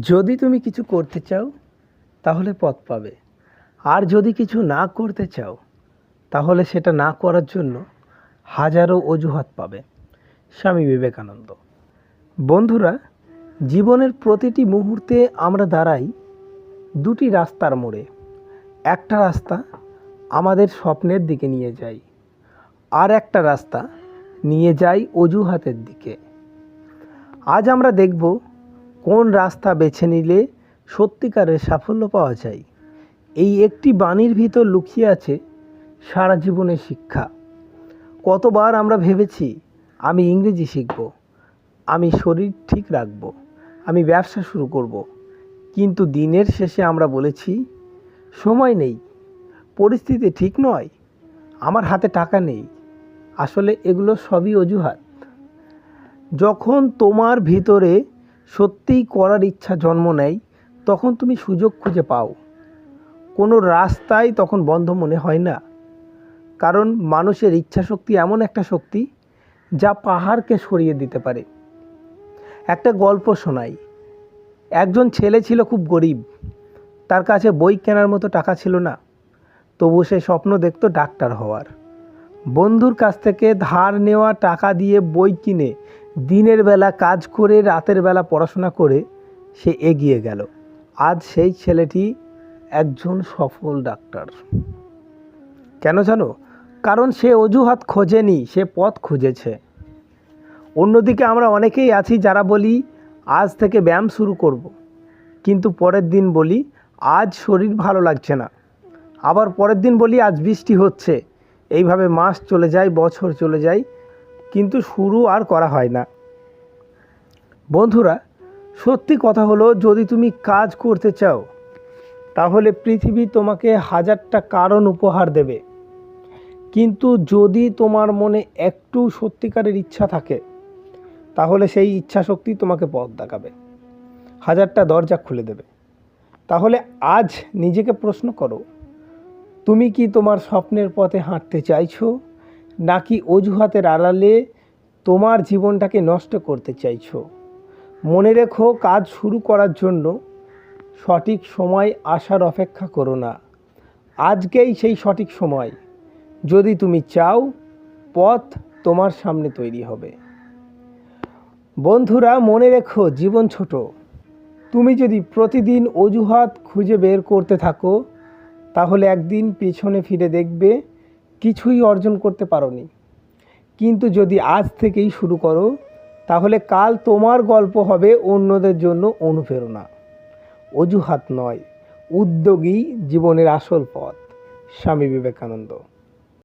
যদি তুমি কিছু করতে চাও, তাহলে পথ পাবে। আর যদি কিছু না করতে চাও, তাহলে সেটা না করার জন্য হাজারো অজুহাত পাবে। স্বামী বিবেকানন্দ। বন্ধুরা, জীবনের প্রতিটি মুহূর্তে আমরা দাঁড়াই দুটি রাস্তার মোড়ে। একটা রাস্তা আমাদের স্বপ্নের দিকে নিয়ে যায়, আর একটা রাস্তা নিয়ে যায় অজুহাতের দিকে। আজ আমরা দেখব কোন রাস্তা বেছে নিলে সত্যিকারের সাফল্য পাওয়া যায়? এই একটি বাণীর ভিতর লুকিয়ে আছে সারা জীবনের শিক্ষা। কতবার আমরা ভেবেছি, আমি ইংরেজি শিখব, আমি শরীর ঠিক রাখব, আমি ব্যবসা শুরু করব, কিন্তু দিনের শেষে আমরা বলেছি, সময় নেই, পরিস্থিতি ঠিক নয়, আমার হাতে টাকা নেই, আসলে এগুলো সবই অজুহাত। যখন তোমার ভিতরে সত্যিই করার ইচ্ছা জন্ম নেয়, তখন তুমি সুযোগ খুঁজে পাও। কোনো রাস্তাই তখন বন্ধ মনে হয় না। কারণ মানুষের ইচ্ছা শক্তি এমন একটা শক্তি যা পাহাড়কে সরিয়ে দিতে পারে। একটা গল্প শোনাই। একজন ছেলে ছিল খুব গরিব। তার কাছে বই কেনার মতো টাকা ছিল না। তবু সে স্বপ্ন দেখত ডাক্তার হওয়ার। বন্ধুর কাছ থেকে ধার নেওয়া টাকা দিয়ে বই কিনে দিনের বেলা কাজ করে, রাতের বেলা পড়াশোনা করে সে এগিয়ে গেল। আজ সেই ছেলেটি একজন সফল ডাক্তার। কেন জানো? কারণ সে অজুহাত খোঁজেনি, সে পথ খুঁজেছে। অন্যদিকে আমরা অনেকেই আছি যারা বলি, আজ থেকে ব্যায়াম শুরু করব। কিন্তু পরের দিন বলি, আজ শরীর ভালো লাগছে না। আবার পরের দিন বলি, আজ বৃষ্টি হচ্ছে। এইভাবে মাস চলে যায়, বছর চলে যায়। কিন্তু শুরু আর করা হয় না। বন্ধুরা, সত্যি কথা হলো, যদি তুমি কাজ করতে চাও, তাহলে পৃথিবী তোমাকে হাজারটা কারণ উপহার দেবে। কিন্তু যদি তোমার মনে একটু সত্যিকারের ইচ্ছা থাকে, তাহলে সেই ইচ্ছা শক্তি তোমাকে পথ দেখাবে। হাজারটা দরজা খুলে দেবে। তাহলে আজ নিজেকে প্রশ্ন করো, তুমি কি তোমার স্বপ্নের পথে হাঁটতে চাইছো? নাকি অজুহাতের আড়ালে তোমার জীবনটাকে নষ্ট করতে চাইছো? মনে রেখো, কাজ শুরু করার জন্য সঠিক সময় আসার অপেক্ষা করো না। আজকেই সেই সঠিক সময়। যদি তুমি চাও, পথ তোমার সামনে তৈরি হবে। বন্ধুরা, মনে রেখো, জীবন ছোট। তুমি যদি প্রতিদিন অজুহাত খুঁজে বের করতে থাকো, তাহলে একদিন পেছনে ফিরে দেখবে কিছুই অর্জন করতে পারোনি। কিন্তু যদি আজ থেকেই শুরু করো, তাহলে কাল তোমার গল্প হবে অন্যদের জন্য অনুপ্রেরণা। অজুহাত নয় উদ্যোগী জীবনের আসল পথ। স্বামী বিবেকানন্দ।